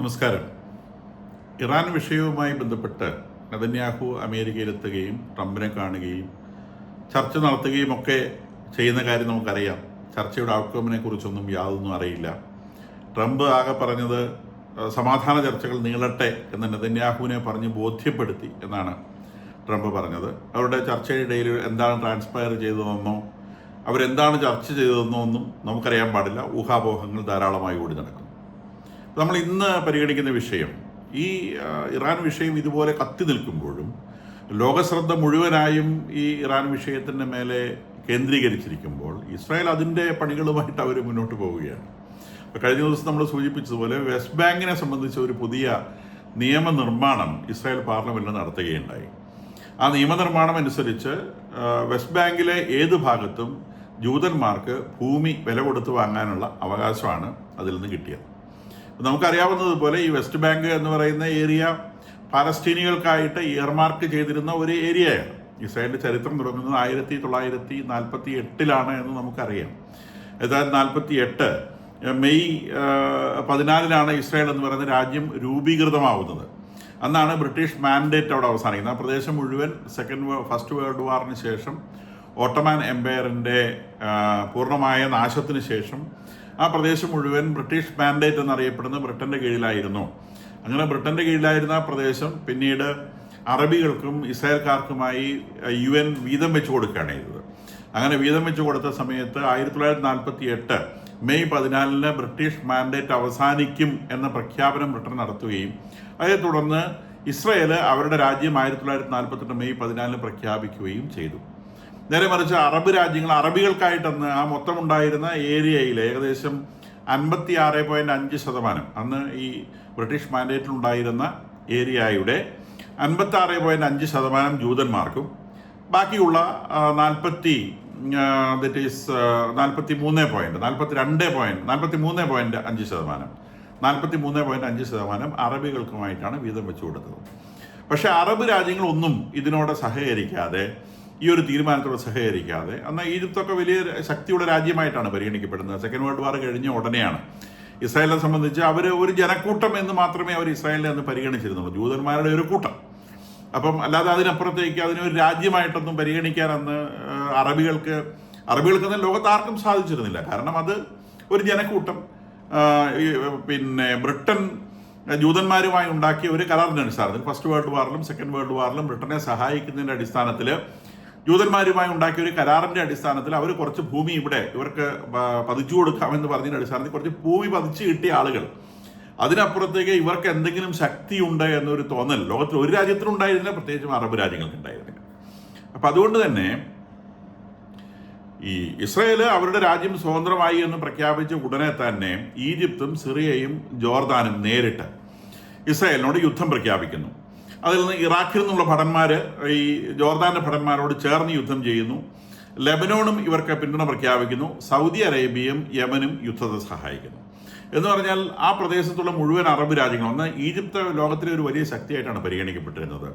നമസ്കാരം. ഇറാൻ വിഷയവുമായി ബന്ധപ്പെട്ട് നെതന്യാഹു അമേരിക്കയിലെത്തുകയും ട്രംപിനെ കാണുകയും ചർച്ച നടത്തുകയും ഒക്കെ ചെയ്യുന്ന കാര്യം നമുക്കറിയാം. ചർച്ചയുടെ ഔട്ട്കമിനെ കുറിച്ചൊന്നും യാതൊന്നും അറിയില്ല. ട്രംപ് ആകെ പറഞ്ഞത് സമാധാന ചർച്ചകൾ നീളട്ടെ എന്ന് നെതന്യാഹുവിനെ പറഞ്ഞ് ബോധ്യപ്പെടുത്തി എന്നാണ് ട്രംപ് പറഞ്ഞത്. അവരുടെ ചർച്ചയുടെ ഇടയിൽ എന്താണ് ട്രാൻസ്പയർ ചെയ്തതെന്നോ അവരെന്താണ് ചർച്ച ചെയ്തതെന്നോ ഒന്നും നമുക്കറിയാൻ പാടില്ല. ഊഹാപോഹങ്ങൾ ധാരാളമായി ഓടി നടക്കുന്നു. നമ്മൾ ഇന്ന് പരിഗണിക്കുന്ന വിഷയം ഈ ഇറാൻ വിഷയം ഇതുപോലെ കത്തി നിൽക്കുമ്പോഴും ലോകശ്രദ്ധ മുഴുവനായും ഈ ഇറാൻ വിഷയത്തിന്റെ മേലെ കേന്ദ്രീകരിച്ചിരിക്കുമ്പോൾ ഇസ്രായേൽ അതിന്റെ പണികളുമായിട്ട് അവർ മുന്നോട്ട് പോവുകയാണ്. കഴിഞ്ഞ ദിവസം നമ്മൾ സൂചിപ്പിച്ചതുപോലെ വെസ്റ്റ് ബാങ്കിനെ സംബന്ധിച്ച ഒരു പുതിയ നിയമനിർമ്മാണം ഇസ്രായേൽ പാർലമെന്റിൽ നടത്തുകയുണ്ടായി. ആ നിയമനിർമ്മാണം അനുസരിച്ച് വെസ്റ്റ് ബാങ്കിലെ ഏത് ഭാഗത്തും ജൂതന്മാർക്ക് ഭൂമി വില കൊടുത്ത് വാങ്ങാനുള്ള അവകാശമാണ് അതിൽ നിന്ന് കിട്ടിയത്. നമുക്കറിയാവുന്നതുപോലെ ഈ വെസ്റ്റ് ബാങ്ക് എന്ന് പറയുന്ന ഏരിയ പാലസ്തീനികൾക്കായിട്ട് ഇയർമാർക്ക് ചെയ്തിരുന്ന ഒരു ഏരിയയാണ്. ഇസ്രായേലിന്റെ ചരിത്രം തുടങ്ങുന്നത് ആയിരത്തി തൊള്ളായിരത്തി നാൽപ്പത്തി എട്ടിലാണ് എന്ന് നമുക്കറിയാം. ഏതായാലും നാൽപ്പത്തി എട്ട് മെയ് പതിനാലിനാണ് ഇസ്രായേൽ എന്ന് പറയുന്ന രാജ്യം രൂപീകൃതമാവുന്നത്. അന്നാണ് ബ്രിട്ടീഷ് മാൻഡേറ്റ് അവിടെ അവസാനിക്കുന്നത്. ആ പ്രദേശം മുഴുവൻ സെക്കൻഡ് ഫസ്റ്റ് വേൾഡ് വാറിന് ശേഷം ഓട്ടോമാൻ എംപയറിന്റെ പൂർണമായ നാശത്തിന് ശേഷം ആ പ്രദേശം മുഴുവൻ ബ്രിട്ടീഷ് മാൻഡേറ്റ് എന്നറിയപ്പെടുന്ന ബ്രിട്ടന്റെ കീഴിലായിരുന്നു. അങ്ങനെ ബ്രിട്ടന്റെ കീഴിലായിരുന്ന ആ പ്രദേശം പിന്നീട് അറബികൾക്കും ഇസ്രായേൽക്കാർക്കുമായി യു എൻ വീതം വെച്ച് കൊടുക്കുകയാണ് ചെയ്തത്. അങ്ങനെ വീതം വെച്ച് കൊടുത്ത സമയത്ത് ആയിരത്തി തൊള്ളായിരത്തി നാൽപ്പത്തി എട്ട് മെയ് പതിനാലിന് ബ്രിട്ടീഷ് മാൻഡേറ്റ് അവസാനിക്കും എന്ന പ്രഖ്യാപനം ബ്രിട്ടൻ നടത്തുകയും അതേ തുടർന്ന് ഇസ്രയേൽ അവരുടെ രാജ്യം ആയിരത്തി തൊള്ളായിരത്തി നാൽപ്പത്തെട്ട് മെയ് പതിനാലിന് പ്രഖ്യാപിക്കുകയും ചെയ്തു. നേരെ മറിച്ച് അറബ് രാജ്യങ്ങൾ അറബികൾക്കായിട്ടന്ന് ആ മൊത്തം ഉണ്ടായിരുന്ന ഏരിയയിൽ ഏകദേശം അൻപത്തി ആറ് പോയിന്റ് അഞ്ച് ശതമാനം. അന്ന് ഈ ബ്രിട്ടീഷ് മാൻഡേറ്റിൽ ഉണ്ടായിരുന്ന ഏരിയയുടെ അൻപത്തി ആറ് പോയിന്റ് അഞ്ച് ശതമാനം ജൂതന്മാർക്കും. ബാക്കിയുള്ള നാൽപ്പത്തി ദറ്റ് ഈസ് നാൽപ്പത്തി മൂന്ന് പോയിന്റ് നാൽപ്പത്തി രണ്ട് പോയിന്റ് നാൽപ്പത്തി മൂന്ന് പോയിന്റ് അഞ്ച് ശതമാനം. നാൽപ്പത്തി മൂന്ന് പോയിന്റ് അഞ്ച് ശതമാനം അറബികൾക്കുമായിട്ടാണ് വീതം വെച്ചു കൊടുത്തത് പക്ഷേ അറബ് രാജ്യങ്ങളൊന്നും ഇതിനോട് സഹകരിക്കാതെ ഈ ഒരു തീരുമാനത്തോട് സഹകരിക്കാതെ എന്നാൽ ഈജിപ്തൊക്കെ വലിയ ശക്തിയുള്ള രാജ്യമായിട്ടാണ് പരിഗണിക്കപ്പെടുന്നത്. സെക്കൻഡ് വേൾഡ് വാർ കഴിഞ്ഞ ഉടനെയാണ്. ഇസ്രായേലിനെ സംബന്ധിച്ച് അവർ ഒരു ജനക്കൂട്ടം എന്ന് മാത്രമേ അവർ ഇസ്രായേലിനെ അന്ന് പരിഗണിച്ചിരുന്നുള്ളൂ ജൂതന്മാരുടെ ഒരു കൂട്ടം. അപ്പം അല്ലാതെ അതിനപ്പുറത്തേക്ക് അതിനൊരു രാജ്യമായിട്ടൊന്നും പരിഗണിക്കാൻ അന്ന് ആ, അറബികൾക്ക് അറബികൾക്ക് ലോകത്ത് ആർക്കും സാധിച്ചിരുന്നില്ല. കാരണം അത് ഒരു ജനക്കൂട്ടം. പിന്നെ ബ്രിട്ടൻ ജൂതന്മാരുമായി ഉണ്ടാക്കിയ ഒരു കരാറിന്റെ അടിസ്ഥാനത്തിൽ ഫസ്റ്റ് വേൾഡ് വാറിലും സെക്കൻഡ് വേൾഡ് വാറിലും ബ്രിട്ടനെ സഹായിക്കുന്നതിന്റെ അടിസ്ഥാനത്തിൽ ജൂതന്മാരുമായി ഉണ്ടാക്കിയ ഒരു കരാറിന്റെ അടിസ്ഥാനത്തിൽ അവർ കുറച്ച് ഭൂമി ഇവിടെ ഇവർക്ക് പതിച്ചു കൊടുക്കാമെന്ന് പറഞ്ഞതിന്റെ അടിസ്ഥാനത്തിൽ കുറച്ച് ഭൂമി പതിച്ചു കിട്ടിയ ആളുകൾ. അതിനപ്പുറത്തേക്ക് ഇവർക്ക് എന്തെങ്കിലും ശക്തി ഉണ്ട് എന്നൊരു തോന്നൽ ലോകത്തിൽ ഒരു രാജ്യത്തിനും ഉണ്ടായിരുന്നില്ല പ്രത്യേകിച്ചും അറബ് രാജ്യങ്ങൾക്ക് ഉണ്ടായിരുന്നില്ല. അപ്പൊ അതുകൊണ്ട് തന്നെ ഈ ഇസ്രയേൽ അവരുടെ രാജ്യം സ്വതന്ത്രമായി എന്ന് പ്രഖ്യാപിച്ച ഉടനെ തന്നെ ഈജിപ്തും സിറിയയും ജോർദാനും നേരിട്ട് ഇസ്രയേലിനോട് യുദ്ധം പ്രഖ്യാപിക്കുന്നു. അതിൽ നിന്ന് ഇറാഖിൽ നിന്നുള്ള ഭടന്മാർ ഈ ജോർദാന്റെ ഭടന്മാരോട് ചേർന്ന് യുദ്ധം ചെയ്യുന്നു. ലെബനോണും ഇവർക്ക് പിന്തുണ പ്രഖ്യാപിക്കുന്നു. സൗദി അറേബ്യയും യമനും യുദ്ധത്തെ സഹായിക്കുന്നു. എന്ന് പറഞ്ഞാൽ ആ പ്രദേശത്തുള്ള മുഴുവൻ അറബ് രാജ്യങ്ങളും ഒന്ന് ഈജിപ്ത് ലോകത്തിലെ ഒരു വലിയ ശക്തിയായിട്ടാണ് പരിഗണിക്കപ്പെട്ടിരുന്നത്.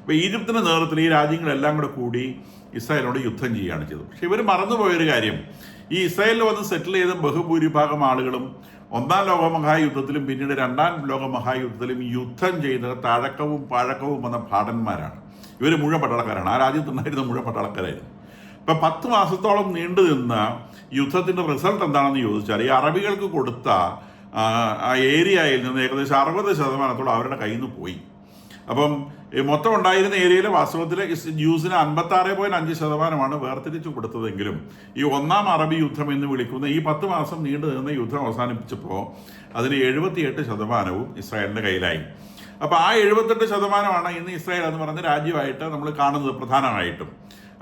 അപ്പോൾ ഈജിപ്തിന്റെ നേതൃത്വത്തിൽ ഈ രാജ്യങ്ങളെല്ലാം കൂടെ കൂടി ഇസ്രായേലിനോട് യുദ്ധം ചെയ്യുകയാണ് ചെയ്തത്. പക്ഷെ ഇവർ മറന്നുപോയൊരു കാര്യം. ഈ ഇസ്രായേലിൽ വന്ന് സെറ്റിൽ ചെയ്ത ബഹുഭൂരിഭാഗം ആളുകളും ഒന്നാം ലോക മഹായുദ്ധത്തിലും പിന്നീട് രണ്ടാം ലോക മഹായുദ്ധത്തിലും യുദ്ധം ചെയ്ത തഴക്കവും പഴക്കവും വന്ന ഭാടന്മാരാണ്. ഇവർ മുഴുവൻ പട്ടാളക്കാരാണ്. ആ രാജ്യത്തുണ്ടായിരുന്ന മുഴുവൻ പട്ടാളക്കാരായിരുന്നു. ഇപ്പം പത്ത് മാസത്തോളം നീണ്ടു നിന്ന യുദ്ധത്തിന്റെ റിസൾട്ട് എന്താണെന്ന് ചോദിച്ചാൽ ഈ അറബികൾക്ക് കൊടുത്ത ആ, ഏരിയയിൽ നിന്ന് ഏകദേശം അറുപത് ശതമാനത്തോളം അവരുടെ കയ്യിൽ നിന്ന് പോയി. അപ്പം മൊത്തം ഉണ്ടായിരുന്ന ഏരിയയിൽ വാസ്തവത്തിൽ ജ്യൂസിന് അൻപത്തി ആറ് പോയിന്റ് അഞ്ച് ശതമാനമാണ് വേർതിരിച്ചു കൊടുത്തതെങ്കിലും ഈ ഒന്നാം അറബി യുദ്ധം എന്ന് വിളിക്കുന്ന ഈ പത്ത് മാസം നീണ്ടു നിന്ന യുദ്ധം അവസാനിപ്പിച്ചപ്പോൾ അതിന് എഴുപത്തിയെട്ട് ശതമാനവും ഇസ്രായേലിന്റെ കയ്യിലായി. അപ്പോൾ ആ എഴുപത്തെട്ട് ശതമാനമാണ് ഇന്ന് ഇസ്രായേൽ എന്ന് പറഞ്ഞ രാജ്യമായിട്ട് നമ്മൾ കാണുന്നത് പ്രധാനമായിട്ടും.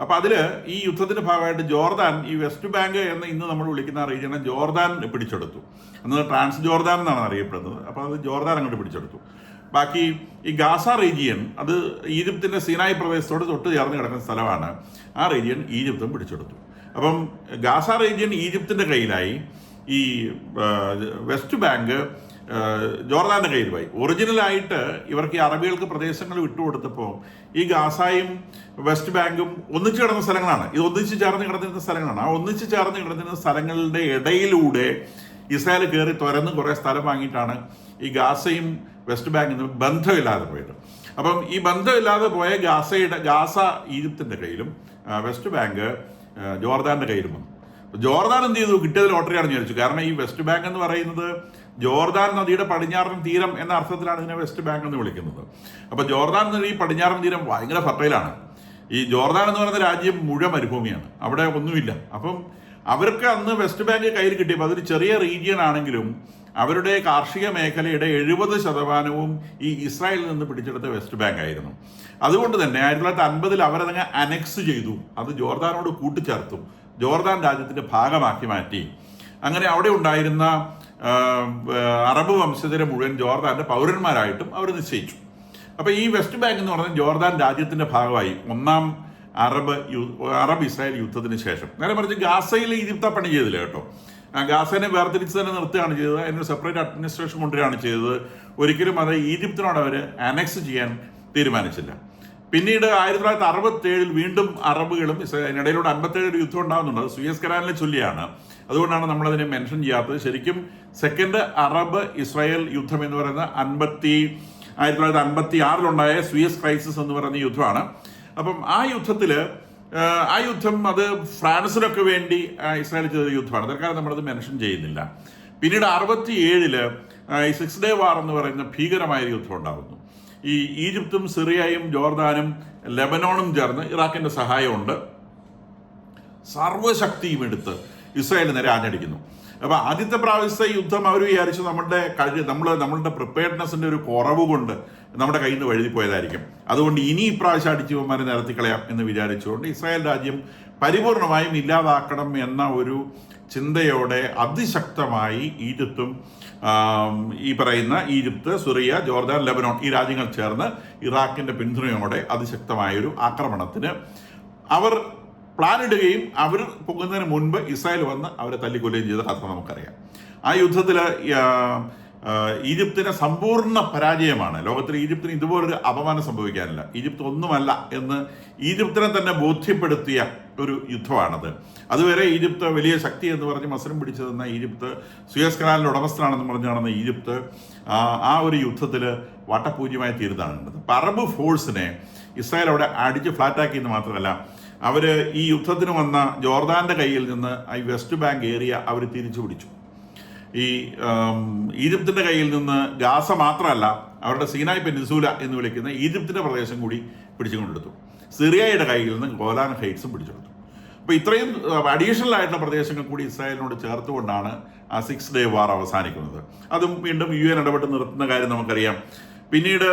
അപ്പോൾ അതിൽ ഈ യുദ്ധത്തിന്റെ ഭാഗമായിട്ട് ജോർദാൻ ഈ വെസ്റ്റ് ബാങ്ക് എന്ന് ഇന്ന് നമ്മൾ വിളിക്കുന്ന റീജിയനെ ജോർദാൻ പിടിച്ചെടുത്തു. അന്ന് ട്രാൻസ് ജോർദാൻ എന്നാണ് അറിയപ്പെടുന്നത്. അപ്പോൾ അത് ജോർദാൻ അങ്ങോട്ട് പിടിച്ചെടുത്തു. ബാക്കി ഈ ഗാസ റീജിയൻ അത് ഈജിപ്തിന്റെ സീനായി പ്രദേശത്തോട് തൊട്ട് ചേർന്ന് കിടക്കുന്ന സ്ഥലമാണ്. ആ റീജിയൻ ഈജിപ്തും പിടിച്ചെടുത്തു. അപ്പം ഗാസ റീജിയൻ ഈജിപ്തിന്റെ കയ്യിലായി. ഈ വെസ്റ്റ് ബാങ്ക് ജോർദാന്റെ കയ്യിൽ പോയി ഒറിജിനലായിട്ട് ഇവർക്ക് ഈ അറബികൾക്ക് പ്രദേശങ്ങൾ വിട്ടുകൊടുത്തപ്പോൾ ഈ ഗാസായും വെസ്റ്റ് ബാങ്കും ഒന്നിച്ച് കിടന്ന സ്ഥലങ്ങളാണ്. ഇത് ഒന്നിച്ച് ചേർന്ന് കിടന്നിരുന്ന സ്ഥലങ്ങളാണ്. ആ ഒന്നിച്ച് ചേർന്ന് കിടന്നിരുന്ന സ്ഥലങ്ങളുടെ ഇടയിലൂടെ ഇസ്രായേൽ കയറി തുരന്ന് കുറേ സ്ഥലം വാങ്ങിയിട്ടാണ് ഈ ഗാസയും വെസ്റ്റ് ബാങ്കിൽ നിന്ന് ബന്ധമില്ലാതെ പോയത് അപ്പം ഈ ബന്ധമില്ലാതെ പോയ ഗാസയുടെ ഗാസ ഈജിപ്തിന്റെ കയ്യിലും വെസ്റ്റ് ബാങ്ക് ജോർദാന്റെ കയ്യിലും വന്നു. ജോർദാൻ എന്ത് ചെയ്തു? കിട്ടിയത് ലോട്ടറിയാണെന്ന് ചോദിച്ചു കാരണം ഈ വെസ്റ്റ് ബാങ്ക് എന്ന് പറയുന്നത് ജോർദാൻ നദിയുടെ പടിഞ്ഞാറൻ തീരം എന്ന അർത്ഥത്തിലാണ് ഇതിനെ വെസ്റ്റ് ബാങ്ക് എന്ന് വിളിക്കുന്നത്. അപ്പോൾ ജോർദാൻ നദി പടിഞ്ഞാറൻ തീരം ഭയങ്കര ഫർട്ടൈലാണ് ഈ ജോർദാൻ എന്ന് പറയുന്ന രാജ്യം മുഴുവൻ മരുഭൂമിയാണ്. അവിടെ ഒന്നുമില്ല. അപ്പം അവർക്ക് അന്ന് വെസ്റ്റ് ബാങ്ക് കയ്യിൽ കിട്ടിയപ്പോൾ അതൊരു ചെറിയ റീജിയൻ ആണെങ്കിലും അവരുടെ കാർഷിക മേഖലയുടെ എഴുപത് ശതമാനവും ഈ ഇസ്രായേലിൽ നിന്ന് പിടിച്ചെടുത്ത വെസ്റ്റ് ബാങ്ക് ആയിരുന്നു. അതുകൊണ്ട് തന്നെ ആയിരത്തി തൊള്ളായിരത്തി അൻപതിൽ അവരതങ്ങ് അനക്സ് ചെയ്തു. അത് ജോർദാനോട് കൂട്ടിച്ചേർത്തു. ജോർദാൻ രാജ്യത്തിന്റെ ഭാഗമാക്കി മാറ്റി. അങ്ങനെ അവിടെ ഉണ്ടായിരുന്ന അറബ് വംശജരെ മുഴുവൻ ജോർദാന്റെ പൗരന്മാരായിട്ടും അവർ നിശ്ചയിച്ചു. അപ്പോൾ ഈ വെസ്റ്റ് ബാങ്ക് എന്ന് പറഞ്ഞാൽ ജോർദാൻ രാജ്യത്തിന്റെ ഭാഗമായി ഒന്നാം അറബ് അറബ് ഇസ്രായേൽ യുദ്ധത്തിന് ശേഷം. നേരെ മറിച്ച് ഗാസയിൽ ഈജിപ്ത പണി ചെയ്തില്ല കേട്ടോ. ഗാസനെ വേർതിരിച്ച് തന്നെ നിർത്തുകയാണ് ചെയ്തത്. അതിനൊരു സെപ്പറേറ്റ് അഡ്മിനിസ്ട്രേഷൻ കൊണ്ടുവരികയാണ് ചെയ്തത്. ഒരിക്കലും അത് ഈജിപ്തിനോട് അവർ അനക്സ് ചെയ്യാൻ തീരുമാനിച്ചില്ല. പിന്നീട് ആയിരത്തി തൊള്ളായിരത്തി അറുപത്തേഴിൽ വീണ്ടും അറബുകളും ഇടയിലൂടെ അമ്പത്തേഴ് ഒരു യുദ്ധം ഉണ്ടാകുന്നുണ്ട്. അത് സുയസ് കരാനിലെ ചൊല്ലിയാണ്. അതുകൊണ്ടാണ് നമ്മൾ അതിനെ മെൻഷൻ ചെയ്യാത്തത്. ശരിക്കും സെക്കൻഡ് അറബ് ഇസ്രായേൽ യുദ്ധം എന്ന് പറയുന്ന അൻപത്തി ആയിരത്തി തൊള്ളായിരത്തി അൻപത്തി ആറിലുണ്ടായ സുയസ് ക്രൈസിസ് എന്ന് പറയുന്ന യുദ്ധമാണ്. അപ്പം ആ യുദ്ധത്തിൽ ആ യുദ്ധം അത് ഫ്രാൻസിനൊക്കെ വേണ്ടി ഇസ്രായേൽ ചെയ്ത യുദ്ധമാണ്. തൽക്കാലം നമ്മളത് മെൻഷൻ ചെയ്യുന്നില്ല. പിന്നീട് അറുപത്തി ഏഴിൽ ഈ സിക്സ് ഡേ വാർ എന്ന് പറയുന്ന ഭീകരമായ യുദ്ധം ഉണ്ടാകുന്നു ഈ ഈജിപ്തും സിറിയയും ജോർദാനും ലെബനോണും ചേർന്ന് ഇറാഖിന്റെ സഹായമുണ്ട്. സർവശക്തിയും എടുത്ത് ഇസ്രായേലിന് നേരെ അപ്പൊ ആദ്യത്തെ പ്രാവശ്യത്തെ യുദ്ധം അവർ വിചാരിച്ചു നമ്മുടെ കഴി നമ്മൾ നമ്മളുടെ പ്രിപ്പയർഡ്നെസിന്റെ ഒരു കുറവ് കൊണ്ട് നമ്മുടെ കയ്യിൽ നിന്ന് വഴുതി പോയതായിരിക്കും അതുകൊണ്ട് ഇനി ഇപ്രാവശ്യം അടിച്ചുവന്മാരെ നിരത്തിക്കളയാം എന്ന് വിചാരിച്ചുകൊണ്ട് ഇസ്രായേൽ രാജ്യം പരിപൂർണമായും ഇല്ലാതാക്കണം എന്ന ഒരു ചിന്തയോടെ അതിശക്തമായി ഈജിപ്തും ഈ പറയുന്ന ഈജിപ്ത് സുറിയ ജോർദാൻ ലെബനോൺ ഈ രാജ്യങ്ങൾ ചേർന്ന് ഇറാഖിന്റെ പിന്തുണയോടെ അതിശക്തമായൊരു ആക്രമണത്തിന് അവർ പ്ലാൻ ഇടുകയും അവർ പൊങ്ങുന്നതിന് മുൻപ് ഇസ്രായേൽ വന്ന് അവരെ തല്ലിക്കൊല്ലുകയും ചെയ്ത കഥ നമുക്കറിയാം. ആ യുദ്ധത്തിൽ ഈജിപ്തിന് സമ്പൂർണ പരാജയമാണ്. ലോകത്തിൽ ഈജിപ്തിന് ഇതുപോലൊരു അപമാനം സംഭവിക്കാനില്ല. ഈജിപ്ത് ഒന്നുമല്ല എന്ന് ഈജിപ്തിനെ തന്നെ ബോധ്യപ്പെടുത്തിയ ഒരു യുദ്ധമാണത്. അതുവരെ ഈജിപ്ത് വലിയ ശക്തി എന്ന് പറഞ്ഞ് മത്സരം പിടിച്ചു തന്ന ഈജിപ്ത് സുയസ് കനാലിന്റെ ഉടമസ്ഥനാണെന്ന് പറഞ്ഞു നടന്ന ഈജിപ്ത് ആ, ഒരു യുദ്ധത്തിൽ വട്ടപൂജ്യമായി തീരുന്നതാണ് അറബ് ഫോഴ്സിനെ ഇസ്രായേൽ അവിടെ അടിച്ച് ഫ്ലാറ്റാക്കിയെന്ന് മാത്രമല്ല അവർ ഈ യുദ്ധത്തിന് വന്ന ജോർദാന്റെ കയ്യിൽ നിന്ന് ഈ വെസ്റ്റ് ബാങ്ക് ഏരിയ അവർ തിരിച്ചു പിടിച്ചു. ഈ ഈജിപ്തിന്റെ കയ്യിൽ നിന്ന് ഗാസ മാത്രമല്ല അവരുടെ സീനായ് പെനിസൂല എന്ന് വിളിക്കുന്ന ഈജിപ്തിന്റെ പ്രദേശം കൂടി പിടിച്ചുകൊണ്ടെടുത്തു. സിറിയയുടെ കയ്യിൽ നിന്ന് ഗോലാൻ ഹൈറ്റ്സും പിടിച്ചെടുത്തു. അപ്പോൾ ഇത്രയും അഡീഷണൽ ആയിട്ടുള്ള പ്രദേശങ്ങൾ കൂടി ഇസ്രായേലിനോട് ചേർത്തുകൊണ്ടാണ് ആ സിക്സ് ഡേ വാർ അവസാനിക്കുന്നത്. അതും വീണ്ടും യു എൻ ഇടപെട്ട് നിർത്തുന്ന കാര്യം നമുക്കറിയാം. പിന്നീട്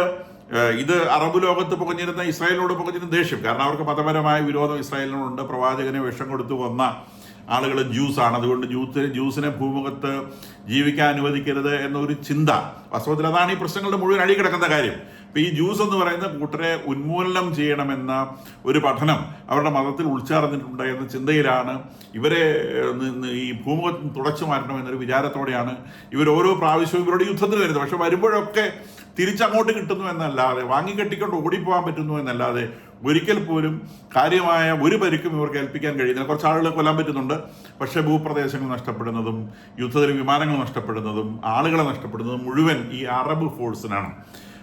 ഇത് അറബ് ലോകത്ത് പുകഞ്ഞിരുന്ന ഇസ്രായേലിനോട് പുകഞ്ഞിരുന്ന ദേഷ്യം. കാരണം അവർക്ക് മതപരമായ വിരോധം ഇസ്രായേലിനോടുണ്ട്. പ്രവാചകനെ വിഷം കൊടുത്തു വന്ന ആളുകൾ ജ്യൂസാണ് അതുകൊണ്ട് ജ്യൂസ് ജ്യൂസിനെ ഭൂമുഖത്ത് ജീവിക്കാൻ അനുവദിക്കരുത് എന്നൊരു ചിന്ത. വാസ്തവത്തിൽ അതാണ് ഈ പ്രശ്നങ്ങളുടെ മുഴുവൻ അടി കിടക്കുന്ന കാര്യം. ഇപ്പം ഈ ജ്യൂസ് എന്ന് പറയുന്ന കൂട്ടരെ ഉന്മൂലനം ചെയ്യണമെന്ന ഒരു പഠനം അവരുടെ മതത്തിൽ ഉൾച്ചേർന്നിട്ടുണ്ട് എന്ന ചിന്തയിലാണ് ഇവരെ ഈ ഭൂമുഖത്ത് തുടച്ചു മാറ്റണം എന്നൊരു വിചാരത്തോടെയാണ് ഇവർ ഓരോ പ്രാവശ്യവും ഇവരുടെ യുദ്ധത്തിന് വരുന്നത്. പക്ഷെ വരുമ്പോഴൊക്കെ തിരിച്ചങ്ങോട്ട് കിട്ടുന്നു എന്നല്ലാതെ വാങ്ങിക്കെട്ടിക്കൊണ്ട് ഓടിപ്പോകാൻ പറ്റുന്നു എന്നല്ലാതെ ഒരിക്കൽ പോലും കാര്യമായ ഒരു പരിക്കും ഇവർക്ക് ഏൽപ്പിക്കാൻ കഴിയുന്നില്ല. കുറച്ച് ആളുകളെ കൊല്ലാൻ പറ്റുന്നുണ്ട്. പക്ഷേ ഭൂപ്രദേശങ്ങൾ നഷ്ടപ്പെടുന്നതും യുദ്ധത്തിൽ വിമാനങ്ങൾ നഷ്ടപ്പെടുന്നതും ആളുകളെ നഷ്ടപ്പെടുന്നതും മുഴുവൻ ഈ അറബ് ഫോഴ്സിനാണ്.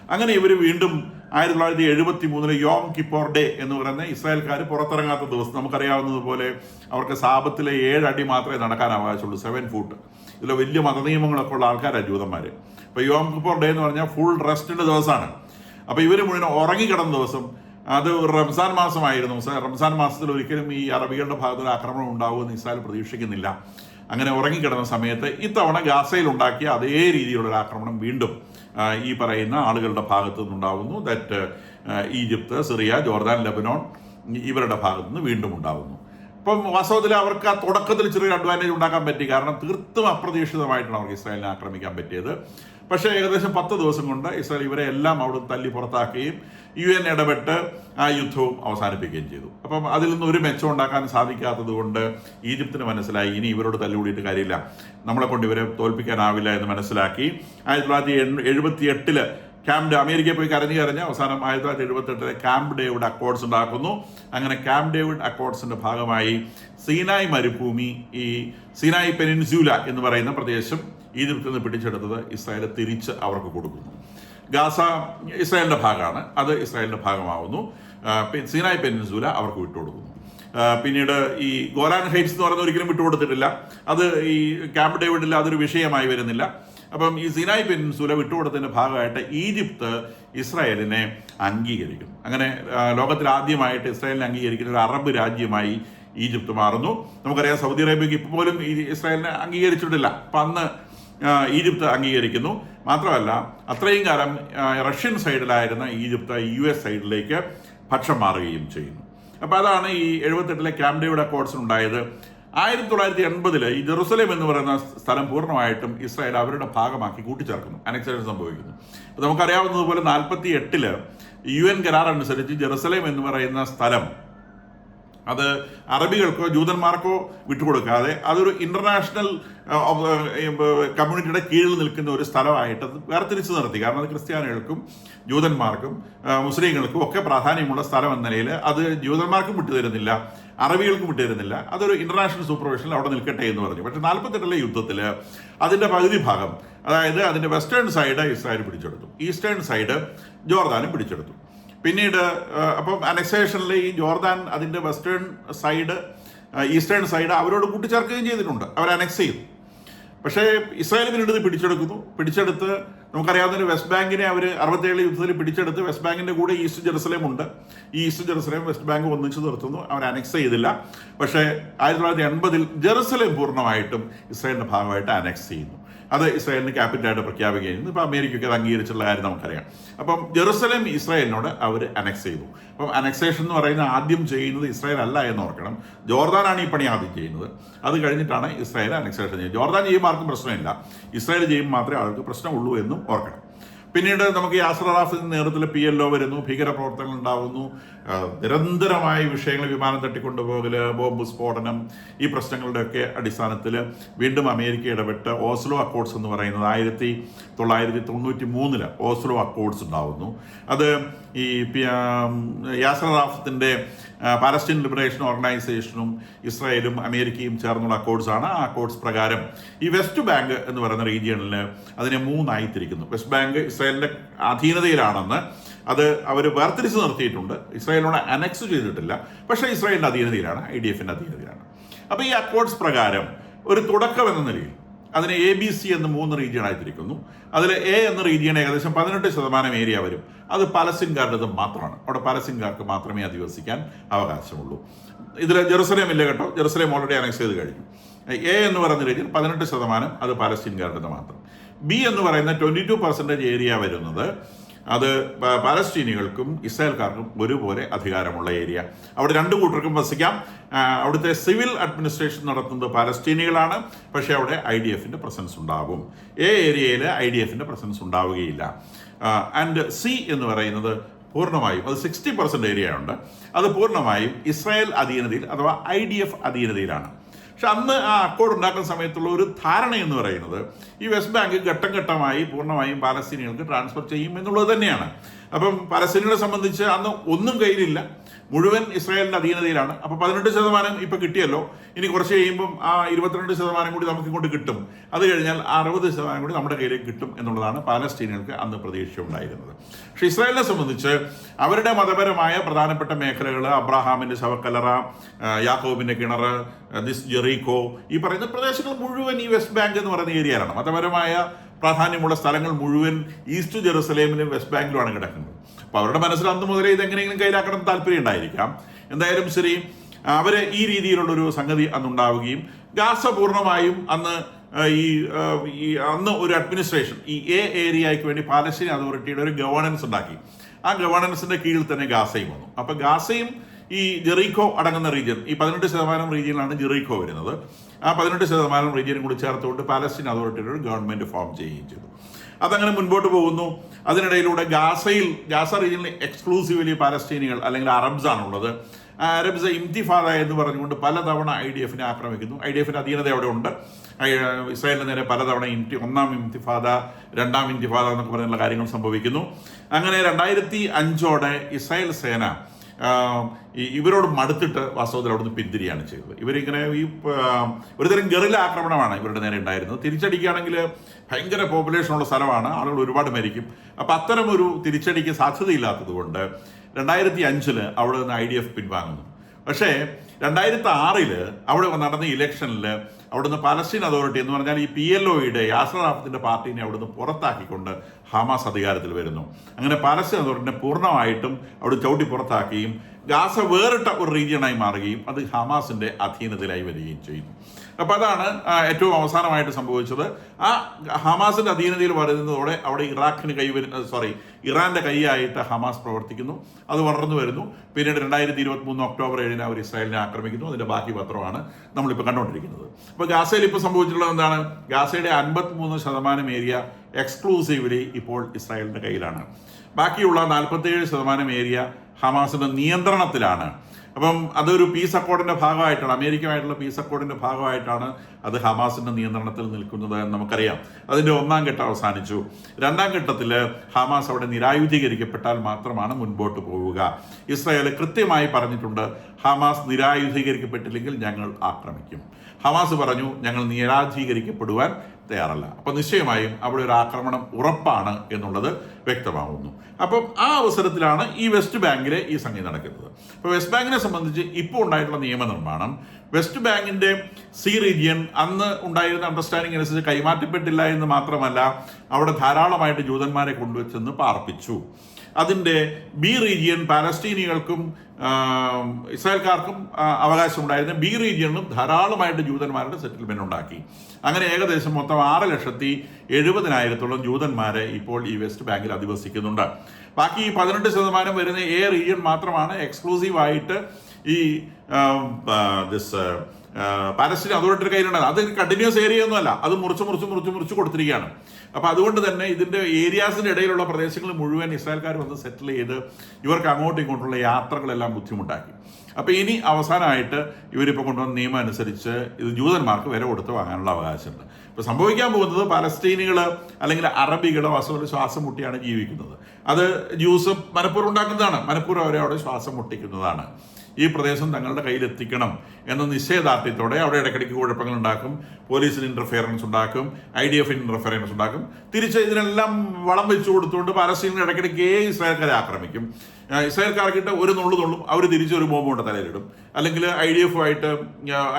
അങ്ങനെ ഇവർ വീണ്ടും ആയിരത്തി തൊള്ളായിരത്തി എഴുപത്തി മൂന്നിലെ യോം കിപ്പോർ ഡേ എന്ന് പറയുന്ന ഇസ്രായേൽക്കാർ പുറത്തിറങ്ങാത്ത ദിവസം. നമുക്കറിയാവുന്നതുപോലെ അവർക്ക് സാപത്തിലെ ഏഴ് അടി മാത്രമേ നടക്കാൻ അവകാശമുള്ളൂ സെവൻ ഫൂട്ട് ഇതിൽ വലിയ മതനിയമങ്ങളൊക്കെ ഉള്ള ആൾക്കാരാണ് ജൂതന്മാർ അപ്പോൾ യോം കിപ്പോർ ഡേ എന്ന് പറഞ്ഞാൽ ഫുൾ റെസ്റ്റിന്റെ ദിവസമാണ് അപ്പോൾ ഇവർ മുഴുവൻ ഉറങ്ങിക്കിടന്ന ദിവസം അത് റംസാൻ മാസമായിരുന്നു. റംസാൻ മാസത്തിൽ ഒരിക്കലും ഈ അറബികളുടെ ഭാഗത്ത് ഒരു ആക്രമണം ഉണ്ടാവുമെന്ന് ഇസ്രായേൽ പ്രതീക്ഷിക്കുന്നില്ല. അങ്ങനെ ഉറങ്ങിക്കിടന്ന സമയത്ത് ഇത്തവണ ഗാസയിൽ ഉണ്ടാക്കിയ അതേ രീതിയിലുള്ള ആക്രമണം വീണ്ടും ഈ പറയുന്ന ആളുകളുടെ ഭാഗത്തു നിന്നുണ്ടാവുന്നു that Egypt Syria Jordan Lebanon ഇവരുടെ ഭാഗത്തു നിന്ന് വീണ്ടും ഉണ്ടാവുന്നു. ഇപ്പം വാസ്തവത്തിൽ അവർക്ക് ആ തുടക്കത്തിൽ ചെറിയൊരു അഡ്വാന്റേജ് ഉണ്ടാക്കാൻ പറ്റി. കാരണം തീർത്തും അപ്രതീക്ഷിതമായിട്ടാണ് അവർക്ക് ഇസ്രായേലിനെ ആക്രമിക്കാൻ പറ്റിയത്. പക്ഷേ ഏകദേശം പത്ത് ദിവസം കൊണ്ട് ഇസ്രായേൽ ഇവരെ എല്ലാം അവിടെ തല്ലി പുറത്താക്കുകയും യു എൻ ഇടപെട്ട് ആ യുദ്ധവും അവസാനിപ്പിക്കുകയും ചെയ്തു. അപ്പം അതിൽ നിന്ന് ഒരു മെച്ചം ഉണ്ടാക്കാൻ സാധിക്കാത്തത് കൊണ്ട് ഈജിപ്തിന് മനസ്സിലായി. ഇനി ഇവരോട് തല്ലുകൂടിയിട്ട് കാര്യമില്ല. നമ്മളെ കൊണ്ട് ഇവരെ തോൽപ്പിക്കാനാവില്ല എന്ന് മനസ്സിലാക്കി. ആയിരത്തി തൊള്ളായിരത്തി എഴുപത്തി എട്ടിൽ ക്യാമ്പ് ഡേ അമേരിക്കയിൽ പോയി കരഞ്ഞു കരഞ്ഞ് അവസാനം ആയിരത്തി തൊള്ളായിരത്തി എഴുപത്തെട്ടിലെ ക്യാമ്പ് ഡേവിഡ് അക്കോർഡ്സ് ഉണ്ടാക്കുന്നു. അങ്ങനെ ക്യാമ്പ് ഡേവിഡ് അക്കോർഡ്സിന്റെ ഭാഗമായി സീനായ് മരുഭൂമി ഈ സീനായ് പെനിൻസ്യൂല എന്ന് പറയുന്ന പ്രദേശം ഈജിപ്തിൽ നിന്ന് പിടിച്ചെടുത്തത് ഇസ്രായേൽ തിരിച്ച് അവർക്ക് കൊടുക്കുന്നു. ഗാസ ഇസ്രായേലിന്റെ ഭാഗമാണ്. അത് ഇസ്രായേലിന്റെ ഭാഗമാവുന്നു. സീനായ് പെനിൻസൂല അവർക്ക് വിട്ടുകൊടുക്കുന്നു. പിന്നീട് ഈ ഗോലാൻ ഹൈറ്റ്സ് എന്ന് പറയുന്ന ഒരിക്കലും വിട്ടുകൊടുത്തിട്ടില്ല. അത് ഈ ക്യാമ്പ് ഡേവിഡിൽ അതൊരു വിഷയമായി വരുന്നില്ല. അപ്പം ഈ സിനായ് പെനിൻസൂല വിട്ടുകൊടുത്തതിന്റെ ഭാഗമായിട്ട് ഈജിപ്ത് ഇസ്രായേലിനെ അംഗീകരിക്കും. അങ്ങനെ ലോകത്തിൽ ആദ്യമായിട്ട് ഇസ്രായേലിനെ അംഗീകരിക്കുന്ന ഒരു അറബ് രാജ്യമായി ഈജിപ്ത് മാറുന്നു. നമുക്കറിയാം സൗദി അറേബ്യക്ക് ഇപ്പോൾ പോലും ഇസ്രായേലിനെ അംഗീകരിച്ചിട്ടില്ല. അപ്പം അന്ന് ഈജിപ്ത് അംഗീകരിക്കുന്നു. മാത്രമല്ല അത്രയും കാലം റഷ്യൻ സൈഡിലായിരുന്ന ഈജിപ്ത് യു എസ് സൈഡിലേക്ക് പക്ഷം മാറുകയും ചെയ്യുന്നു. അപ്പോൾ അതാണ് ഈ എഴുപത്തെട്ടിലെ ക്യാമ്പ് ഡേവിഡ് അക്കോർഡ്സിന് ഉണ്ടായത് ആയിരത്തി തൊള്ളായിരത്തി എൺപതിൽ ഈ ജെറുസലേം എന്ന് പറയുന്ന സ്ഥലം പൂർണമായിട്ടും ഇസ്രായേൽ അവരുടെ ഭാഗമാക്കി കൂട്ടിച്ചേർക്കുന്നു. അനക്സേഷൻ സംഭവിക്കുന്നു. അപ്പോൾ നമുക്കറിയാവുന്നതുപോലെ നാൽപ്പത്തി എട്ടിൽ യു എൻ കരാർ അനുസരിച്ച് ജെറുസലേം എന്ന് പറയുന്ന സ്ഥലം അത് അറബികൾക്കോ ജൂതന്മാർക്കോ വിട്ടുകൊടുക്കാതെ അതൊരു ഇന്റർനാഷണൽ കമ്മ്യൂണിറ്റിയുടെ കീഴിൽ നിൽക്കുന്ന ഒരു സ്ഥലമായിട്ട് അത് വേർതിരിച്ച് നിർത്തി. കാരണം അത് ക്രിസ്ത്യാനികൾക്കും ജൂതന്മാർക്കും മുസ്ലിങ്ങൾക്കും ഒക്കെ പ്രാധാന്യമുള്ള സ്ഥലം എന്ന നിലയിൽ അത് ജൂതന്മാർക്കും വിട്ടുതരുന്നില്ല അറബികൾക്കും വിട്ടുതരുന്നില്ല അതൊരു ഇന്റർനാഷണൽ സൂപ്പർവിഷനിൽ അവിടെ നിൽക്കട്ടെ എന്ന് പറഞ്ഞു. പക്ഷേ നാൽപ്പത്തെട്ടിലെ യുദ്ധത്തിൽ അതിന്റെ പകുതി ഭാഗം അതായത് അതിന്റെ വെസ്റ്റേൺ സൈഡ് ഇസ്രായേൽ പിടിച്ചെടുത്തു. ഈസ്റ്റേൺ സൈഡ് ജോർദാനും പിടിച്ചെടുത്തു. പിന്നീട് അപ്പം അനക്സേഷനിൽ ഈ ജോർദാൻ അതിന്റെ വെസ്റ്റേൺ സൈഡ് ഈസ്റ്റേൺ സൈഡ് അവരോട് കൂട്ടിച്ചേർക്കുകയും ചെയ്തിട്ടുണ്ട്. അവർ അനക്സ് ചെയ്തു. പക്ഷേ ഇസ്രായേൽ പിന്നീട് പിടിച്ചെടുക്കുന്നു. പിടിച്ചെടുത്ത് നമുക്കറിയാവുന്ന വെസ്റ്റ് ബാങ്കിനെ അവർ അറുപത്തേഴ് യുദ്ധത്തിൽ പിടിച്ചെടുത്ത് വെസ്റ്റ് ബാങ്കിന്റെ കൂടെ ഈസ്റ്റ് ജെറുസലേം ഉണ്ട് ഈ ഈസ്റ്റ് ജെറുസലേം വെസ്റ്റ് ബാങ്ക് ഒന്നിച്ച് നിർത്തുന്നു. അവർ അനക്സ് ചെയ്തില്ല. പക്ഷേ ആയിരത്തി തൊള്ളായിരത്തി എൺപതിൽ ജെറുസലേം പൂർണമായിട്ടും ഇസ്രായേലിന്റെ ഭാഗമായിട്ട് അനക്സ് ചെയ്യുന്നു. അത് ഇസ്രായേലിന് ക്യാപിറ്റലായിട്ട് പ്രഖ്യാപിക്കുകയും ചെയ്യുന്നു ഇപ്പോൾ അമേരിക്കയ്ക്ക് അത് അംഗീകരിച്ചുള്ള കാര്യം നമുക്കറിയാം. അപ്പം ജെറുസലേം ഇസ്രായേലിനോട് അവർ അനക്സ് ചെയ്തു. അപ്പം അനക്സേഷൻ എന്ന് പറയുന്നത് ആദ്യം ചെയ്യുന്നത് ഇസ്രായേൽ അല്ല എന്ന് ഓർക്കണം. ജോർദാനാണ് ഈ പണി ആദ്യം ചെയ്യുന്നത്. അത് കഴിഞ്ഞിട്ടാണ് ഇസ്രായേൽ അനക്സേഷൻ ചെയ്യുന്നത്. ജോർദാൻ ചെയ്യുമ്പോൾ ആർക്കും പ്രശ്നമില്ല. ഇസ്രായേൽ ചെയ്യുമ്പോൾ മാത്രമേ ആൾക്ക് പ്രശ്നമുള്ളൂ എന്നും ഓർക്കണം. പിന്നീട് നമുക്ക് യാസർ അറാഫിന്റെ നേതൃത്വത്തിൽ പി എൽ ഒ വരുന്നു. ഭീകരപ്രവർത്തനങ്ങൾ ഉണ്ടാവുന്നു. നിരന്തരമായ വിഷയങ്ങൾ വിമാനം തട്ടിക്കൊണ്ടുപോകൽ ബോംബ് സ്ഫോടനം ഈ പ്രശ്നങ്ങളുടെയൊക്കെ അടിസ്ഥാനത്തിൽ വീണ്ടും അമേരിക്ക ഇടപെട്ട് ഓസ്ലോ അക്കോർഡ്സ് എന്ന് പറയുന്നത് ആയിരത്തി തൊള്ളായിരത്തി തൊണ്ണൂറ്റി മൂന്നിൽ ഓസ്ലോ അക്കോർഡ്സ് ഉണ്ടാവുന്നു. അത് ഈ യാസർ റാഫത്തിന്റെ പാലസ്റ്റീൻ ലിബറേഷൻ ഓർഗനൈസേഷനും ഇസ്രായേലും അമേരിക്കയും ചേർന്നുള്ള അക്കോർഡ്സ് ആണ്. ആ അക്കോർഡ്സ് പ്രകാരം ഈ വെസ്റ്റ് ബാങ്ക് എന്ന് പറയുന്ന റീജിയണിൽ അതിനെ മൂന്നായി തിരിക്കുന്നു. വെസ്റ്റ് ബാങ്ക് ഇസ്രായേലിന്റെ അധീനതയിലാണെന്ന് അത് അവർ വേർതിരിച്ച് നിർത്തിയിട്ടുണ്ട്. ഇസ്രായേലിനോട് അനക്സ് ചെയ്തിട്ടില്ല. പക്ഷേ ഇസ്രായേലിന്റെ അധീനതയിലാണ് ഐ ഡി എഫിന്റെ അധീനതയിലാണ്. അപ്പോൾ ഈ അക്കോർഡ്സ് പ്രകാരം ഒരു തുടക്കം എന്ന നിലയിൽ അതിനെ എ ബി സി എന്ന് മൂന്ന് റീജിയണായി തിരിക്കുന്നു. അതിൽ എ എന്ന റീജിയൺ ഏകദേശം പതിനെട്ട് ശതമാനം ഏരിയ വരും. അത് പലസ്തീൻകാരുടേത് മാത്രമാണ്. അവിടെ പലസ്തീൻകാർക്ക് മാത്രമേ അധിവസിക്കാൻ അവകാശമുള്ളൂ. ഇതിൽ ജെറുസലേം ഇല്ല കേട്ടോ. ജെറുസലേം ഓൾറെഡി അനക്സ് ചെയ്ത് കഴിഞ്ഞു. എ എന്ന് പറയുന്ന റീജിയൻ പതിനെട്ട് ശതമാനം അത് പലസ്തീൻകാരുടേത് മാത്രം. ബി എന്ന് പറയുന്ന ട്വന്റി ടു പെർസെന്റേജ് ഏരിയ വരുന്നത് അത് പാലസ്തീനികൾക്കും ഇസ്രായേൽക്കാർക്കും ഒരുപോലെ അധികാരമുള്ള ഏരിയ. അവിടെ രണ്ടു കൂട്ടർക്കും വസിക്കാം. അവിടുത്തെ സിവിൽ അഡ്മിനിസ്ട്രേഷൻ നടത്തുന്നത് പാലസ്തീനികളാണ്. പക്ഷേ അവിടെ ഐ ഡി എഫിന്റെ പ്രസൻസ് ഉണ്ടാകും. എ ഏരിയയിൽ ഐ ഡി എഫിന്റെ പ്രസൻസ് ഉണ്ടാവുകയില്ല. ആൻഡ് സി എന്ന് പറയുന്നത് പൂർണമായും അത് സിക്സ്റ്റി പെർസെന്റ് ഏരിയ ഉണ്ട്. അത് പൂർണമായും ഇസ്രായേൽ അധീനതയിൽ അഥവാ ഐ ഡി എഫ് അധീനതയിലാണ്. പക്ഷെ അന്ന് ആ അക്കോർഡ് ഉണ്ടാക്കുന്ന സമയത്തുള്ള ഒരു ധാരണ എന്ന് പറയുന്നത് ഈ വെസ്റ്റ് ബാങ്ക് ഘട്ടം ഘട്ടമായി പൂർണമായും പാലസ്തീനികൾക്ക് ട്രാൻസ്ഫർ ചെയ്യും എന്നുള്ളത് തന്നെയാണ്. അപ്പം പലസ്തീനികളെ സംബന്ധിച്ച് അന്ന് ഒന്നും കയ്യിലില്ല. മുഴുവൻ ഇസ്രായേലിന്റെ അധീനതയിലാണ്. അപ്പോൾ പതിനെട്ട് ശതമാനം ഇപ്പൊ കിട്ടിയല്ലോ. ഇനി കുറച്ച് കഴിയുമ്പം ആ ഇരുപത്തിരണ്ട് ശതമാനം കൂടി നമുക്ക് ഇങ്ങോട്ട് കിട്ടും. അത് കഴിഞ്ഞാൽ അറുപത് ശതമാനം കൂടി നമ്മുടെ കയ്യിലേക്ക് കിട്ടും എന്നുള്ളതാണ് പാലസ്തീനുകൾക്ക് അന്ന് പ്രതീക്ഷ ഉണ്ടായിരുന്നത്. പക്ഷെ ഇസ്രായേലിനെ സംബന്ധിച്ച് അവരുടെ മതപരമായ പ്രധാനപ്പെട്ട മേഖലകൾ അബ്രഹാമിന്റെ ശവക്കലറ യാക്കോബിന്റെ കിണർ ദിസ് ജെറീക്കോ ഈ പറയുന്ന പ്രദേശങ്ങൾ മുഴുവൻ ഈ വെസ്റ്റ് ബാങ്ക് എന്ന് പറയുന്ന ഏരിയയിലാണ്. മതപരമായ പ്രാധാന്യമുള്ള സ്ഥലങ്ങൾ മുഴുവൻ ഈസ്റ്റ് ജെറുസലേമിലും വെസ്റ്റ് ബാങ്കിലുമാണ് കിടക്കുന്നത്. അപ്പോൾ അവരുടെ മനസ്സിൽ അന്ന് മുതലേ ഇതെങ്ങനെയെങ്കിലും കയ്യിലാക്കണം താല്പര്യം ഉണ്ടായിരിക്കാം. എന്തായാലും ശരി അവർ ഈ രീതിയിലുള്ള ഒരു സംഗതി അന്നുണ്ടാവുകയും ഗാസ പൂർണമായും അന്ന് ഈ ഈ അന്ന് ഒരു അഡ്മിനിസ്ട്രേഷൻ ഈ എ ഏരിയയ്ക്ക് വേണ്ടി പാലസ്തീൻ അതോറിറ്റിയുടെ ഒരു ഗവേണൻസ് ഉണ്ടാക്കി. ആ ഗവേണൻസിന്റെ കീഴിൽ തന്നെ ഗാസയും വന്നു. അപ്പൊ ഗാസയും ഈ ജെറീക്കോ അടങ്ങുന്ന റീജിയൻ ഈ പതിനെട്ട് ശതമാനം റീജിയനിലാണ് ജെറീക്കോ വരുന്നത്. ആ പതിനെട്ട് ശതമാനം റീജിയനും കൂടി ചേർത്തുകൊണ്ട് പാലസ്തീൻ അതോറിറ്റിയുടെ ഒരു ഗവൺമെന്റ് ഫോം ചെയ്യുകയും ചെയ്തു. അതങ്ങനെ മുൻപോട്ട് പോകുന്നു. അതിനിടയിലൂടെ ഗാസയിൽ ഗാസ റീജിയനിൽ എക്സ്ക്ലൂസീവ്ലി പാലസ്തീനികൾ അല്ലെങ്കിൽ അറബ്സ് ആണുള്ളത് അറബ്സ് ഇംതിഫാദ എന്ന് പറഞ്ഞുകൊണ്ട് പലതവണ ഐ ഡി എഫിനെ ആക്രമിക്കുന്നു. ഐ ഡി എഫിന്റെ അധീനത അവിടെ ഉണ്ട് ഇസ്രായേലിന് നേരെ പലതവണ ഇംതി ഒന്നാം ഇംതിഫാദ രണ്ടാം ഇംതിഫാദ എന്നൊക്കെ പറഞ്ഞുള്ള കാര്യങ്ങൾ സംഭവിക്കുന്നു. അങ്ങനെ രണ്ടായിരത്തി അഞ്ചോടെ ഇസ്രായേൽ സേന ആ, ഇവരോട് മടുത്തിട്ട് വാസ്തവത്തിൽ അവിടുന്ന് പിന്തിരിയാണ് ചെയ്തത്. ഇവരിങ്ങനെ ഈ ഒരുതരം ഗറില ആക്രമണമാണ് ഇവരുടെ നേരെ ഉണ്ടായിരുന്നത്. തിരിച്ചടിക്കുകയാണെങ്കിൽ ഭയങ്കര പോപ്പുലേഷനുള്ള സ്ഥലമാണ്. ആളുകൾ ഒരുപാട് മരിക്കും. അപ്പം അത്തരം ഒരു തിരിച്ചടിക്ക് സാധ്യതയില്ലാത്തത് കൊണ്ട് രണ്ടായിരത്തി അഞ്ചിൽ അവിടെ നിന്ന് ഐ ഡി എഫ് പിൻവാങ്ങുന്നു. പക്ഷേ രണ്ടായിരത്തി ആറിൽ അവിടെ നടന്ന ഇലക്ഷനിൽ അവിടുന്ന് പലസ്തീൻ അതോറിറ്റി എന്ന് പറഞ്ഞാൽ ഈ പി എൽ ഒയുടെ യാസർ റാഫത്തിന്റെ പാർട്ടീനെ അവിടുന്ന് പുറത്താക്കിക്കൊണ്ട് ഹമാസ് അധികാരത്തിൽ വരുന്നു. അങ്ങനെ പലസ്തീൻ അതോറിറ്റിനെ പൂർണമായിട്ടും അവിടെ ചവിട്ടി പുറത്താക്കുകയും ഗാസ വേറിട്ട ഒരു റീജിയണായി മാറുകയും അത് ഹമാസിന്റെ അധീനതയിലായി വരികയും ചെയ്യുന്നു അപ്പോൾ അതാണ് ഏറ്റവും അവസാനമായിട്ട് സംഭവിച്ചത്. ആ ഹമാസിന്റെ അധീനതയിൽ വരുന്നതോടെ അവിടെ ഇറാഖിന് കൈവരുന്ന സോറി ഇറാന്റെ കൈയായിട്ട് ഹമാസ് പ്രവർത്തിക്കുന്നു. അത് വളർന്നു വരുന്നു. പിന്നീട് രണ്ടായിരത്തി ഇരുപത്തി മൂന്ന് ഒക്ടോബർ ഏഴിന് അവർ ഇസ്രായേലിനെ ആക്രമിക്കുന്നു. അതിന്റെ ബാക്കി പത്രമാണ് നമ്മളിപ്പോൾ കണ്ടുകൊണ്ടിരിക്കുന്നത് അപ്പോൾ ഗാസയിൽ ഇപ്പോൾ സംഭവിച്ചിട്ടുള്ളത് എന്താണ്? ഗാസയുടെ അൻപത്തി മൂന്ന് ശതമാനം ഏരിയ എക്സ്ക്ലൂസീവ്ലി ഇപ്പോൾ ഇസ്രായേലിന്റെ കയ്യിലാണ്. ബാക്കിയുള്ള നാൽപ്പത്തേഴ് ശതമാനം ഏരിയ ഹമാസിന്റെ നിയന്ത്രണത്തിലാണ്. അപ്പം അതൊരു പീസ് അക്കോർഡിന്റെ ഭാഗമായിട്ടാണ് അമേരിക്കയുമായിട്ടുള്ള പീസ് അക്കോർഡിന്റെ ഭാഗമായിട്ടാണ് അത് ഹമാസിന്റെ നിയന്ത്രണത്തിൽ നിൽക്കുന്നത് എന്ന് നമുക്കറിയാം. അതിന്റെ ഒന്നാം ഘട്ടം അവസാനിച്ചു. രണ്ടാം ഘട്ടത്തിൽ ഹമാസ് അവിടെ നിരായുധീകരിക്കപ്പെട്ടാൽ മാത്രമാണ് മുൻപോട്ട് പോവുക. ഇസ്രായേൽ കൃത്യമായി പറഞ്ഞിട്ടുണ്ട് ഹമാസ് നിരായുധീകരിക്കപ്പെട്ടില്ലെങ്കിൽ ഞങ്ങൾ ആക്രമിക്കും. ഹമാസ് പറഞ്ഞു ഞങ്ങൾ നിരാധീകരിക്കപ്പെടുവാൻ തയ്യാറല്ല. അപ്പൊ നിശ്ചയമായും അവിടെ ഒരു ആക്രമണം ഉറപ്പാണ് എന്നുള്ളത് വ്യക്തമാവുന്നു. അപ്പം ആ അവസരത്തിലാണ് ഈ വെസ്റ്റ് ബാങ്കിലെ ഈ സംഗതി നടക്കുന്നത്. അപ്പോൾ വെസ്റ്റ് ബാങ്കിനെ സംബന്ധിച്ച് ഇപ്പോൾ ഉണ്ടായിട്ടുള്ള നിയമനിർമ്മാണം വെസ്റ്റ് ബാങ്കിന്റെ സി റീജിയൻ അന്ന് ഉണ്ടായിരുന്ന അണ്ടർസ്റ്റാൻഡിംഗ് അനുസരിച്ച് കൈമാറ്റപ്പെട്ടില്ല എന്ന് മാത്രമല്ല അവിടെ ധാരാളമായിട്ട് ജൂതന്മാരെ കൊണ്ടുവച്ചെന്ന് പാർപ്പിച്ചു. അതിന്റെ ബി റീജിയൻ പാലസ്തീനികൾക്കും ഇസ്രായേൽക്കാർക്കും അവകാശമുണ്ടായിരുന്ന ബി റീജിയനിലും ധാരാളമായിട്ട് ജൂതന്മാരുടെ സെറ്റിൽമെന്റ് ഉണ്ടാക്കി. അങ്ങനെ ഏകദേശം മൊത്തം ആറ് ലക്ഷത്തി എഴുപതിനായിരത്തോളം ജൂതന്മാരെ ഇപ്പോൾ ഈ വെസ്റ്റ് ബാങ്കിൽ അധിവസിക്കുന്നുണ്ട്. ബാക്കി പതിനെട്ട് ശതമാനം വരുന്ന എ റീജിയൻ മാത്രമാണ് എക്സ്ക്ലൂസീവ് ആയിട്ട് ഈ ദിസ് പാലസ്തീൻ അതോറിറ്റിയുടെ കയ്യിലുണ്ടായത് അത് കണ്ടിന്യൂസ് ഏരിയ ഒന്നുമല്ല അത് മുറിച്ച് മുറിച്ച് മുറിച്ച് മുറിച്ച് കൊടുത്തിരിക്കുകയാണ്. അപ്പോൾ അതുകൊണ്ട് തന്നെ ഇതിന്റെ ഏരിയാസിന്റെ ഇടയിലുള്ള പ്രദേശങ്ങൾ മുഴുവൻ ഇസ്രായേൽക്കാർ വന്ന് സെറ്റിൽ ചെയ്ത് ഇവർക്ക് അങ്ങോട്ടും ഇങ്ങോട്ടുള്ള യാത്രകളെല്ലാം ബുദ്ധിമുട്ടാക്കി. അപ്പോൾ ഇനി അവസാനമായിട്ട് ഇവരിപ്പോൾ കൊണ്ടുവന്ന നിയമം അനുസരിച്ച് ഇത് ജൂതന്മാർക്ക് വില കൊടുത്ത് വാങ്ങാനുള്ള അവകാശമുണ്ട്. ഇപ്പോൾ സംഭവിക്കാൻ പോകുന്നത് പലസ്തീനികൾ അല്ലെങ്കിൽ അറബികൾ വാസ്തവത്തിൽ ശ്വാസം മുട്ടിയാണ് ജീവിക്കുന്നത്. അത് ജ്യൂസ് മനപ്പൂർവം ഉണ്ടാക്കുന്നതാണ്. മനപ്പൂർവം അവരെ അവിടെ ശ്വാസം മുട്ടിക്കുന്നതാണ്. ഈ പ്രദേശം തങ്ങളുടെ കയ്യിൽ എത്തിക്കണം എന്ന നിശ്ചയദാർഢ്യത്തോടെ അവിടെ ഇടയ്ക്കിടയ്ക്ക് കുഴപ്പങ്ങൾ ഉണ്ടാക്കും. പോലീസിന് ഇന്റർഫിയറൻസ് ഉണ്ടാക്കും. ഐ ഡി എഫിന് ഇന്റർഫിയറൻസ് ഉണ്ടാക്കും. തിരിച്ച് ഇതിനെല്ലാം വളം വെച്ചു കൊടുത്തുകൊണ്ട് പാലസ്തീനിൽ ഇടയ്ക്കിടയ്ക്ക് ഇസ്രായേൽക്കാരെ ആക്രമിക്കും. ഇസ്രായേൽക്കാർക്കിട്ട് ഒരു നുള്ളു നുള്ളും അവർ തിരിച്ച് ഒരു ബോംബ് കൊണ്ട് തലയിലിടും. അല്ലെങ്കിൽ ഐ ഡി എഫുമായിട്ട്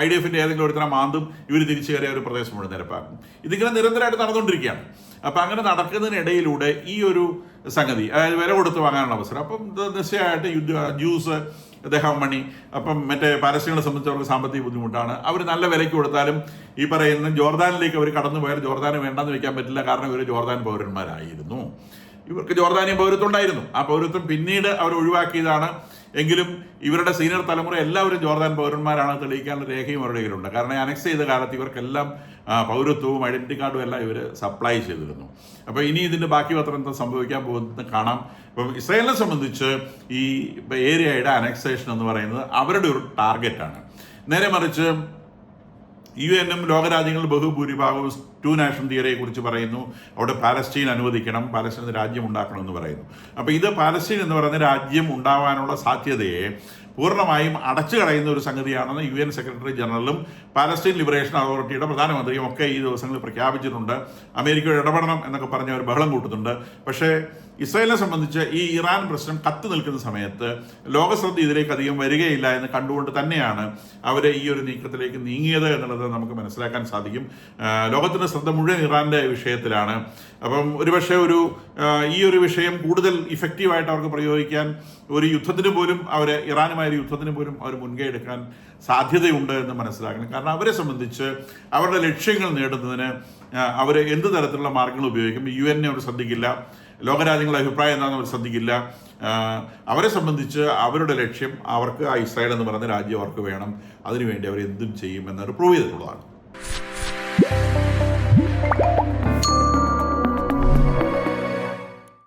ഐ ഡി എഫിന്റെ ഏതെങ്കിലും ഒരുത്തരം മാന്തും ഇവർ തിരിച്ചു കയറിയ ഒരു പ്രദേശം മുഴുവൻ നിരപ്പാക്കും. ഇതിങ്ങനെ നിരന്തരമായിട്ട് നടന്നുകൊണ്ടിരിക്കുകയാണ്. അപ്പം അങ്ങനെ നടക്കുന്നതിനിടയിലൂടെ ഈ ഒരു സംഗതി അതായത് വില കൊടുത്ത് വാങ്ങാനുള്ള അവസരം. അപ്പം നിശ്ചയമായിട്ട് യുദ്ധ ജ്യൂസ് അദ്ദേഹം മണി. അപ്പം മറ്റേ പാലസ്തീനെ സംബന്ധിച്ചവർക്ക് സാമ്പത്തിക ബുദ്ധിമുട്ടാണ്. അവർ നല്ല വിലയ്ക്ക് കൊടുത്താലും ഈ പറയുന്ന ജോർദാനിലേക്ക് അവർ കടന്നു പോയാൽ ജോർദാന് വേണ്ടെന്ന് വെക്കാൻ പറ്റില്ല. കാരണം ഇവർ ജോർദാൻ പൗരന്മാരായിരുന്നു. ഇവർക്ക് ജോർദാനിയ പൗരത്വം ഉണ്ടായിരുന്നു ആ പൗരത്വം പിന്നീട് അവർ ഒഴിവാക്കിയതാണ്. എങ്കിലും ഇവരുടെ സീനിയർ തലമുറ എല്ലാവരും ജോർദാൻ പൗരന്മാരാണ് തെളിയിക്കാനുള്ള രേഖയും അവരുടെ കയ്യിലുണ്ട്. കാരണം അനക്സ് ചെയ്ത കാലത്ത് ഇവർക്കെല്ലാം പൗരത്വവും ഐഡന്റിറ്റി കാർഡും എല്ലാം ഇവർ സപ്ലൈ ചെയ്തിരുന്നു. അപ്പോൾ ഇനി ഇതിന്റെ ബാക്കി പത്രം എന്താ സംഭവിക്കാൻ പോകുന്നത് കാണാം. ഇപ്പം ഇസ്രായേലിനെ സംബന്ധിച്ച് ഈ ഏരിയയുടെ അനക്സേഷൻ എന്ന് പറയുന്നത് അവരുടെ ഒരു ടാർഗറ്റാണ് നേരെ മറിച്ച് യു എന്നും ലോകരാജ്യങ്ങളിൽ ബഹുഭൂരിഭാഗവും ടു നാഷൻ തിയറിയെ കുറിച്ച് പറയുന്നു. അവിടെ പാലസ്റ്റീൻ അനുവദിക്കണം പാലസ്റ്റീൻ രാജ്യം ഉണ്ടാക്കണം എന്ന് പറയുന്നു. അപ്പോൾ ഇത് പാലസ്റ്റീൻ എന്ന് പറയുന്ന രാജ്യം ഉണ്ടാവാനുള്ള സാധ്യതയെ പൂർണമായും അടച്ചു കളയുന്ന ഒരു സംഗതിയാണെന്ന് യു എൻ സെക്രട്ടറി ജനറലും പാലസ്തീൻ ലിബറേഷൻ അതോറിറ്റിയുടെ പ്രധാനമന്ത്രിയും ഒക്കെ ഈ ദിവസങ്ങളിൽ പ്രഖ്യാപിച്ചിട്ടുണ്ട്. അമേരിക്കയുടെ ഇടപെടണം എന്നൊക്കെ പറഞ്ഞ് അവർ ബഹളം കൂട്ടുന്നുണ്ട്. പക്ഷേ ഇസ്രായേലിനെ സംബന്ധിച്ച് ഈ ഇറാൻ പ്രശ്നം കത്തു നിൽക്കുന്ന സമയത്ത് ലോകശ്രദ്ധ ഇതിലേക്ക് അധികം വരികയില്ല എന്ന് കണ്ടുകൊണ്ട് തന്നെയാണ് അവരെ ഈ ഒരു നീക്കത്തിലേക്ക് നീങ്ങിയത് എന്നുള്ളത് നമുക്ക് മനസ്സിലാക്കാൻ സാധിക്കും. ലോകത്തിന്റെ ശ്രദ്ധ മുഴുവൻ ഇറാന്റെ വിഷയത്തിലാണ്. അപ്പം ഒരുപക്ഷെ ഒരു ഈ ഒരു വിഷയം കൂടുതൽ ഇഫക്റ്റീവായിട്ട് അവർക്ക് പ്രയോഗിക്കാൻ ഒരു യുദ്ധത്തിന് പോലും അവർ ഇറാനുമായ ഒരു യുദ്ധത്തിന് പോലും അവർ മുൻകൈ എടുക്കാൻ സാധ്യതയുണ്ട് എന്ന് മനസ്സിലാക്കണം. കാരണം അവരെ സംബന്ധിച്ച് അവരുടെ ലക്ഷ്യങ്ങൾ നേടുന്നതിന് അവർ എന്ത് തരത്തിലുള്ള മാർഗങ്ങൾ ഉപയോഗിക്കും? യു എന്നെ അവർ ശ്രദ്ധിക്കില്ല. ലോകരാജ്യങ്ങളുടെ അഭിപ്രായം എന്താണെന്ന് അവർ ശ്രദ്ധിക്കില്ല. അവരെ സംബന്ധിച്ച് അവരുടെ ലക്ഷ്യം അവർക്ക് ആ ഇസ്രായേൽ എന്ന് പറയുന്ന രാജ്യം അവർക്ക് വേണം. അതിനുവേണ്ടി അവർ എന്തും ചെയ്യും എന്നവർ പ്രൂവ് ചെയ്തിട്ടുള്ളതാണ്.